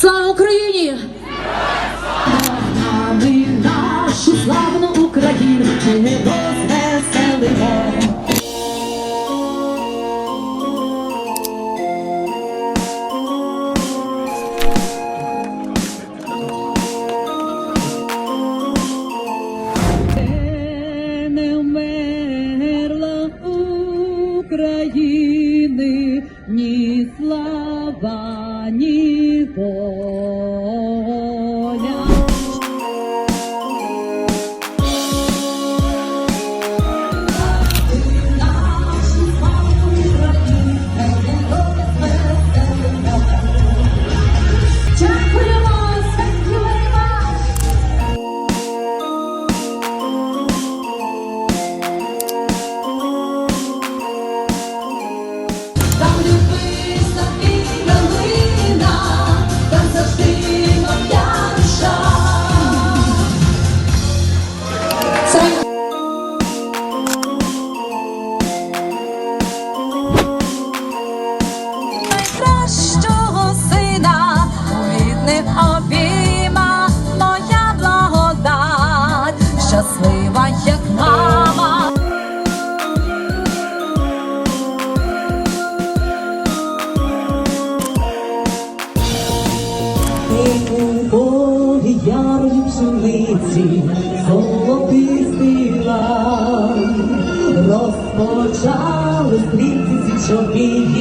Слава Україні! Нами нашу славну Україну ми розвеселимо. Не вмерла України ні слава, Там So be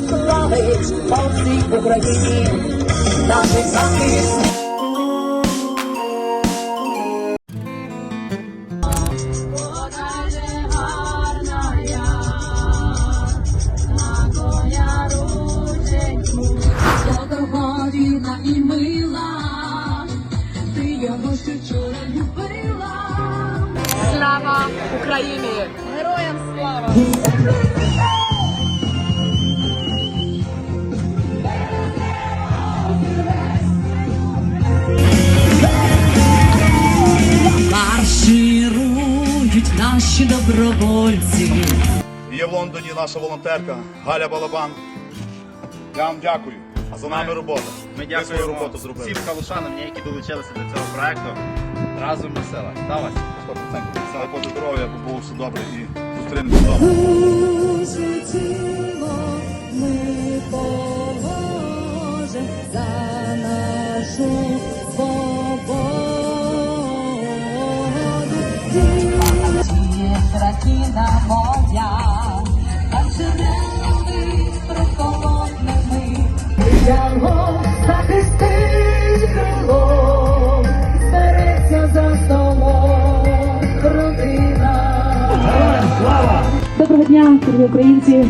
прославить по всій Україні наших захисників. І мила, ти його ще вчора любила. Слава Україні! Героям слава! Добровольці. Є в Лондоні наша волонтерка Галя Балабан. Я вам дякую. А за нами робота. Ми дякуємо свою роботу зробили. всім калушанам, які долучилися до цього проекту. Разом ми сила. Та Вася? 100%. Дай Боже здоров'я, бо було все добре і зустрінемося вдома. За нашу Доброго дня, дорогі українці.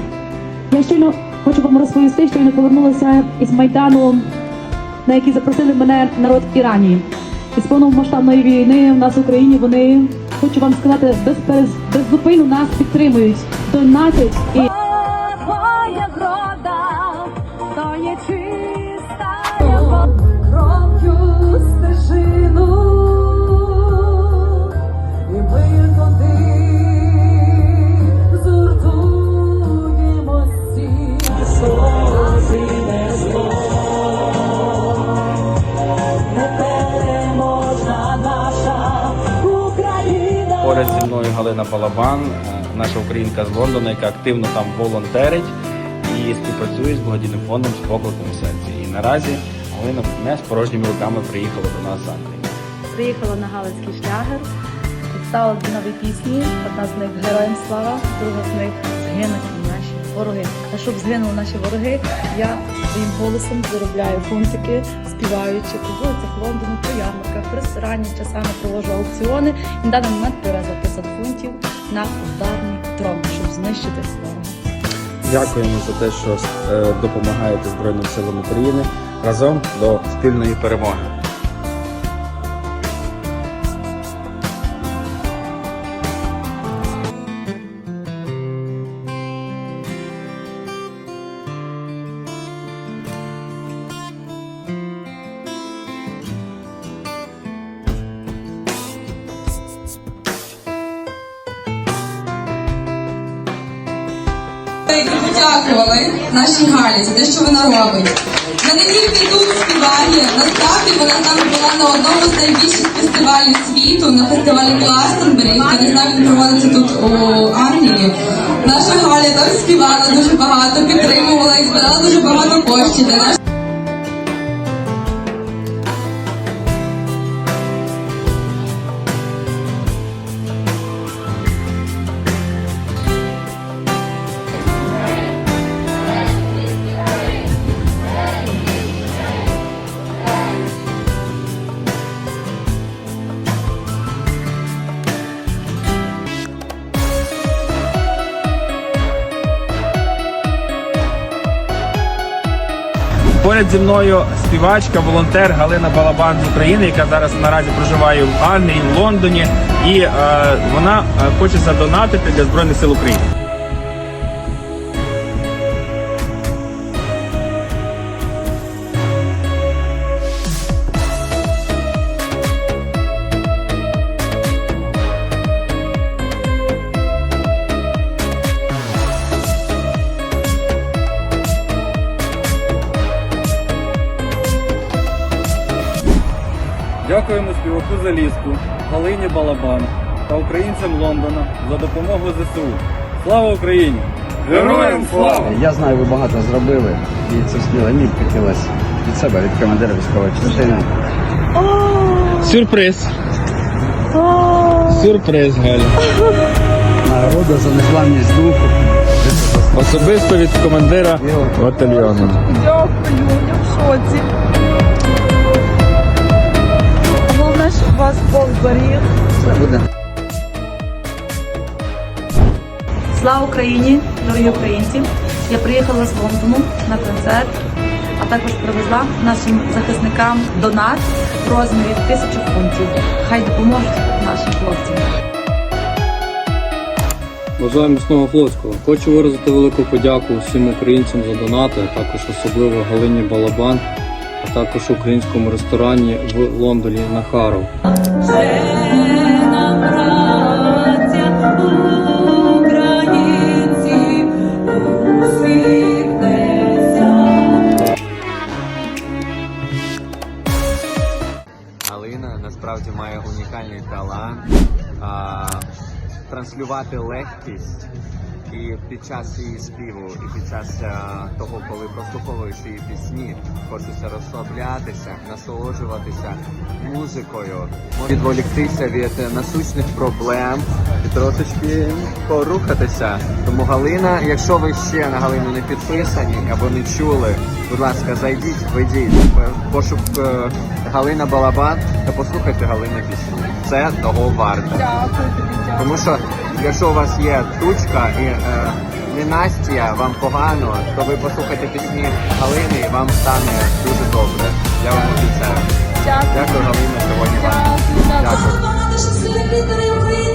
Я щойно хочу вам розповісти, щойно повернулася із Майдану, на який запросили мене народ Ірані. Із повномасштабної війни в нас в Україні вони, хочу вам сказати, без, без, нас підтримують, донатять і українка з Лондона, яка активно там волонтерить і співпрацює з благодійним фондом з покликом серці. І наразі Галина не з порожніми руками приїхала до нас з Англії. приїхала на Галицький шлягер, представила дві нові пісні. Одна з них Героям слава, друга з них Згинуть наші вороги. А щоб згинули наші вороги, я своїм голосом заробляю фунтики, співаючи по вулицях Лондону, по ярмарках, в ресторані часами провожу аукціони. І на даний момент привезла 500 фунтів на ударний дрон, щоб знищити ворога. Дякуємо за те, що е, допомагаєте Збройним силам України разом до спільної перемоги. Подякували нашій Галі за те, що вона робить. Вона не тільки тут співає, насправді вона там була на одному з найбільших фестивалів світу, на фестивалі Кластенбері, Я не знаю, він проводиться тут у Англії. Наша Галя там співала дуже багато, підтримувала і збирала дуже багато коштів для наших. Поряд зі мною співачка, волонтер Галина Балабан з України, яка зараз наразі проживає в Англії, в Лондоні, і е, вона е, хоче задонатити для Збройних сил України. Дякуємо співаку Залізку, Галині Балабан та українцям Лондона за допомогу ЗСУ. Слава Україні! Героям слава! Я знаю, ви багато зробили, і це сміло мені б хотілося від себе, від командира військової частини. Сюрприз. Сюрприз, Галя. Народу за незламність духу. Особисто від командира батальйону. Головне, щоб вас Бог зберіг. Буде. Слава Україні, дорогі українці! Я приїхала з Лондону на концерт, а також привезла нашим захисникам донат в розмірі тисячу фунтів. Хай допоможуть нашим хлопцям. Бажаю міцного флотського. Хочу виразити велику подяку всім українцям за донати, а також особливо Галині Балабан, також українському ресторані в Лондоні на Харов. Галина насправді має унікальний талант а, транслювати легкість і під час її співу, і під час а, того, коли прослуховуєш її пісні, хочеться розслаблятися, насолоджуватися музикою, відволіктися від е, насущних проблем і трошечки порухатися. Тому Галина, якщо ви ще на Галину не підписані або не чули, будь ласка, зайдіть, вийдіть, пошук е, Галина Балабан та послухайте Галини пісні. Це того варто. Тому що якщо у вас є тучка і е, ненастія, вам погано, то ви послухайте пісні Галини і вам стане дуже добре. Я вам обіцяю. Дякую, Галина, сьогодні вам. Дякую.